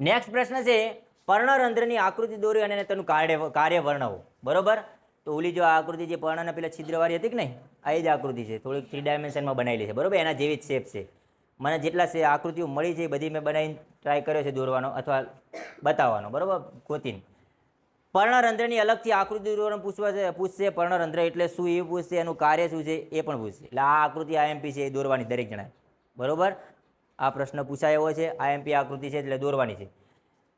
Next પ્રશ્ન છે, પર્ણરંધ્રની આકૃતિ દોરી અને તેનું કાર્ય કાર્ય વર્ણવો. બરોબર? તો ઓલી જો આ આકૃતિ જે પર્ણના પેલા છિદ્રવાળી હતી કે નહીં? આ જ આકૃતિ છે. થોડીક થ્રી ડાયમેન્શનમાં બનાવેલી છે. બરોબર? એના જેવી જ શેપ છે. મને જેટલા છે આકૃતિઓ મળી છે એ બધી મેં બનાવીને ટ્રાય કર્યો છે દોરવાનો અથવા બતાવવાનો. બરોબર? ગોતીને. પર્ણરંધ્રની અલગથી આકૃતિ દોરવાનું પૂછવા છે, પૂછશે પર્ણરંધ્ર એટલે શું એ પૂછશે, એનું કાર્ય શું છે એ પણ પૂછશે. એટલે આ આકૃતિ આઈએમપી છે એ દોરવાની દરેક જણાય બરોબર? આ પ્રશ્ન પૂછાયો હોય છે. આઈએમપી આકૃતિ છે એટલે દોરવાની છે.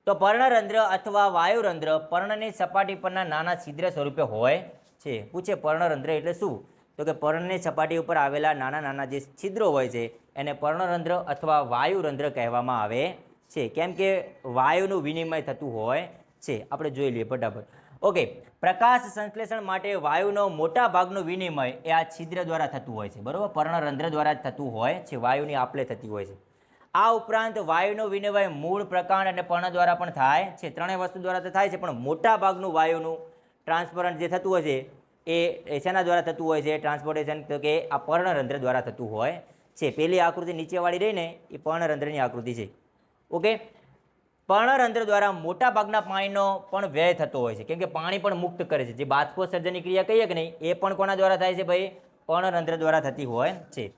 તો પર્ણરંધ્ર અથવા વાયુરંધ્ર પર્ણની સપાટી પરના નાના છિદ્ર સ્વરૂપે હોય છે. પૂછે પર્ણરંધ્ર એટલે શું? તો કે પર્ણની સપાટી ઉપર આવેલા નાના નાના જે છિદ્રો હોય છે, એને પર્ણરંધ્ર અથવા વાયુરંધ્ર કહેવામાં આવે છે. કેમ કે વાયુનું વિનિમય થતું હોય છે. આપણે જોઈ લઈએ ફટાફટ. ઓકે, પ્રકાશ સંશ્લેષણ માટે વાયુનો મોટા ભાગનો વિનિમય એ આ છિદ્ર દ્વારા થતું હોય છે, બરાબર? પર્ણરંધ્ર દ્વારા જ થતું હોય છે, વાયુની આપલે થતી હોય છે. આ ઉપરાંત વાયુનો વિનિમય મૂળ પ્રકાંડ અને પર્ણ દ્વારા પણ થાય છે, ત્રણેય વસ્તુ દ્વારા તો થાય છે, પણ મોટા ભાગનું વાયુનું ટ્રાન્સપરન્ટ જે થતું હોય છે, એ શેના દ્વારા થતું હોય છે, ટ્રાન્સપોર્ટેશન તો કે આ પર્ણરંધ્ર દ્વારા થતું હોય છે. પેલી આકૃતિ નીચેવાળી રહીને એ પર્ણરંધ્રની આકૃતિ છે. ઓકે? પર્ણરંધ્ર દ્વારા મોટા ભાગના પાણીનો પણ વ્યય થતો હોય છે. કેમ કે પાણી પણ મુક્ત કરે છે. જે બાષ્પોત્સર્જનની ક્રિયા કહીએ કે નહીં, એ પણ કોના દ્વારા થાય છે ભાઈ? પર્ણરંધ્ર દ્વારા થતી હોય છે.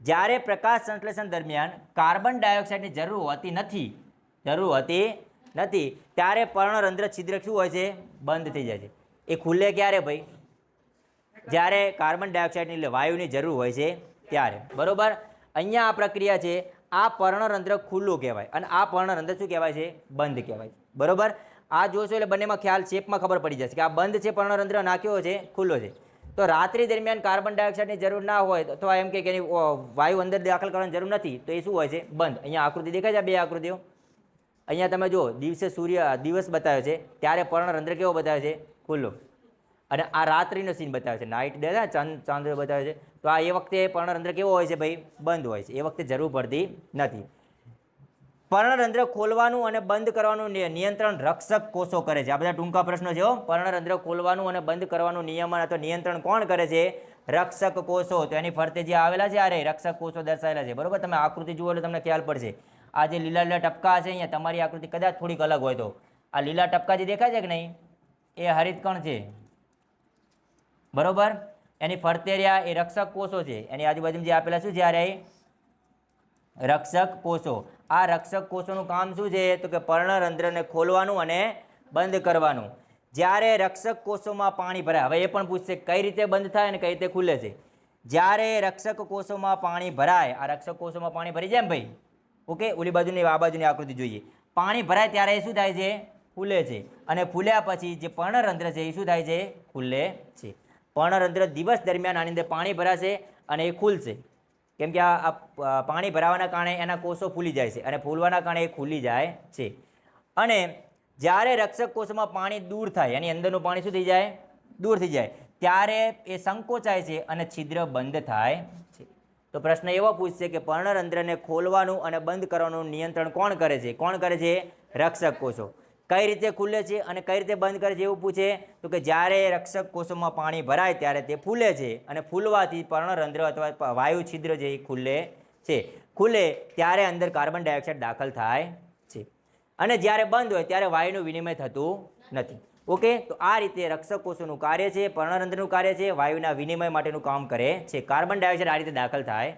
જ્યારે પ્રકાશ સંશ્લેષણ દરમિયાન કાર્બન ડાયોક્સાઇડની જરૂર હોતી નથી, જરૂર હોતી નથી, ત્યારે પર્ણરંધ્ર છિદ્ર શું હોય છે? બંધ થઈ જાય છે. એ ખુલ્લે ક્યારે ભાઈ? જ્યારે કાર્બન ડાયોક્સાઇડની વાયુની જરૂર હોય છે, ત્યારે. બરાબર? અહીંયા આ પ્રક્રિયા છે. આ પર્ણરંધ્ર ખુલ્લું કહેવાય અને આ પર્ણરંધ્ર શું કહેવાય છે? બંધ કહેવાય. છે બરોબર? આ જોશો એટલે બંનેમાં ખ્યાલ શેપમાં ખબર પડી જશે કે આ બંધ છે, પર્ણરંધ્ર કેવો છે? ખુલ્લો છે. તો રાત્રિ દરમિયાન કાર્બન ડાયોક્સાઇડની જરૂર ના હોય અથવા એમ કે વાયુ અંદર દાખલ કરવાની જરૂર નથી, તો એ શું હોય છે? બંધ. અહીંયા આકૃતિ દેખાય છે બે આકૃતિઓ? અહીંયા તમે જુઓ, દિવસે સૂર્ય, દિવસ બતાવ્યો છે, ત્યારે પર્ણરંધ્ર કેવો બતાવે છે? ખુલ્લો. અને આ રાત્રિનો સીન બતાવે છે. નાઇટ છે ચાંદ ચાંદ બતાવે છે. તો આ એ વખતે પર્ણરંધ્ર કેવો હોય છે ભાઈ? બંધ હોય છે. એ વખતે જરૂર પડતી નથી. પર્ણરંધ્ર ખોલવાનું અને બંધ કરવાનું નિયંત્રણ રક્ષક કોષો કરે છે. આ બધા ટૂંકા પ્રશ્નો છે પર્ણરંધ્ર ખોલવાનું અને બંધ કરવાનું નિયમન અથવા નિયંત્રણ કોણ કરે છે? રક્ષક કોષો. તો એની ફરતે જે આવેલા છે અરે રક્ષક કોષો દર્શાવેલા છે. બરોબર? તમે આકૃતિ જુઓ એટલે તમને ખ્યાલ પડશે. આ જે લીલા લીલા ટપકા છે અહીંયા, તમારી આકૃતિ કદાચ થોડીક અલગ હોય તો. આ લીલા ટપકા જે દેખાય છે કે નહીં? એ હરિતકણ છે. બરોબર? એની ફરતે રહ્યા એ રક્ષક કોષો છે. એની આજુબાજુમાં જે આપેલા શું એ? રક્ષક કોષો. આ રક્ષક કોષોનું કામ શું છે? તો કે પર્ણરંધ્રને ખોલવાનું અને બંધ કરવાનું. જ્યારે રક્ષક કોષોમાં પાણી ભરાય, હવે એ પણ પૂછશે કઈ રીતે બંધ થાય અને કઈ રીતે ખુલે છે? જ્યારે રક્ષક કોષોમાં પાણી ભરાય, આ રક્ષક કોષોમાં પાણી ભરી જાય ભાઈ? ઓકે, ઓલી બાજુની આ બાજુની આકૃતિ જોઈએ. પાણી ભરાય ત્યારે એ શું થાય છે? ખુલે છે. અને ફૂલ્યા પછી જે પર્ણરંધ્ર છે એ શું થાય છે? ખુલે છે. પર્ણરંધ્ર દિવસ દરમિયાન આની અંદર પાણી ભરાશે અને એ ખુલશે. કેમ કે આ પાણી ભરાવાના કારણે એના કોષો ફૂલી જાય છે અને ફૂલવાના કારણે એ ખુલી જાય છે. અને જ્યારે રક્ષક કોષમાં પાણી દૂર થાય, એની અંદરનું પાણી શું થઈ જાય? દૂર થઈ જાય. ત્યારે એ સંકોચાય છે અને છિદ્ર બંધ થાય છે. તો પ્રશ્ન એવો પૂછશે કે પર્ણરંધ્રને ખોલવાનું અને બંધ કરવાનું નિયંત્રણ કોણ કરે છે? કોણ કરે છે? રક્ષક કોષો. કઈ રીતે ખુલે છે અને કઈ રીતે બંધ કરે છે એવું પૂછે? તો કે જ્યારે રક્ષક કોષોમાં પાણી ભરાય ત્યારે તે ફૂલે છે અને ફૂલવાથી પર્ણરંધ્ર અથવા વાયુ છિદ્ર જે ખુલે છે, ખુલે ત્યારે અંદર કાર્બન ડાયોક્સાઇડ દાખલ થાય છે. અને જ્યારે બંધ હોય ત્યારે વાયુનું વિનિમય થતું નથી. ઓકે? તો આ રીતે રક્ષક કોષોનું કાર્ય છે, પર્ણરંધ્રનું કાર્ય છે, વાયુના વિનિમય માટેનું કામ કરે છે. કાર્બન ડાયોક્સાઇડ આ રીતે દાખલ થાય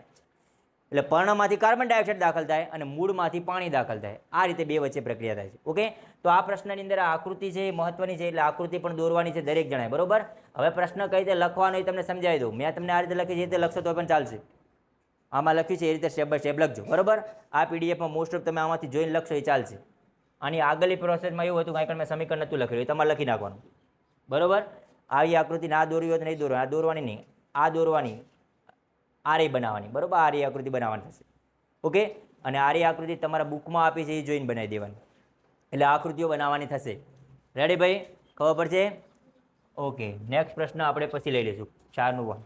એટલે પર્ણમાંથી કાર્બન ડાયોક્સાઇડ દાખલ થાય અને મૂળમાંથી પાણી દાખલ થાય. આ રીતે બે વચ્ચે પ્રક્રિયા થાય છે. ઓકે? તો આ પ્રશ્નની અંદર આ આકૃતિ છે એ મહત્વની છે એટલે આકૃતિ પણ દોરવાની છે દરેક જણાય બરોબર? હવે પ્રશ્ન કઈ રીતે લખવાનો એ તમને સમજાવી દઉં. મેં તમને આ રીતે લખી છે રીતે લખશો તો પણ ચાલશે. આમાં લખ્યું છે એ રીતે સ્ટેપ બાય સ્ટેપ લખજો. બરોબર? આ પીડીએફમાં મોસ્ટ ઓફ તમે આમાંથી જોઈને લખશો એ ચાલશે. આની આગળની પ્રોસેસમાં એવું હતું કાંઈ પણ મેં સમીકરણ નહોતું લખેલું, એ તમારે લખી નાખવાનું. બરોબર? આવી આકૃતિ ના દોરવી હોય તો નહીં દોરવાની. આ દોરવાની નહીં. આ દોરવાની આ રહી બનાવવાની, બરોબર? આરે આકૃતિ બનાવવાની થશે. ઓકે? અને આરે આકૃતિ તમારા બુકમાં આપી છે એ જોઈને બનાવી દેવાની. એટલે આકૃતિઓ બનાવવાની થશે. રેડી ભાઈ? ખબર પડશે? ઓકે નેક્સ્ટ પ્રશ્ન આપણે પછી લઈ લઈશું. ચારનું વન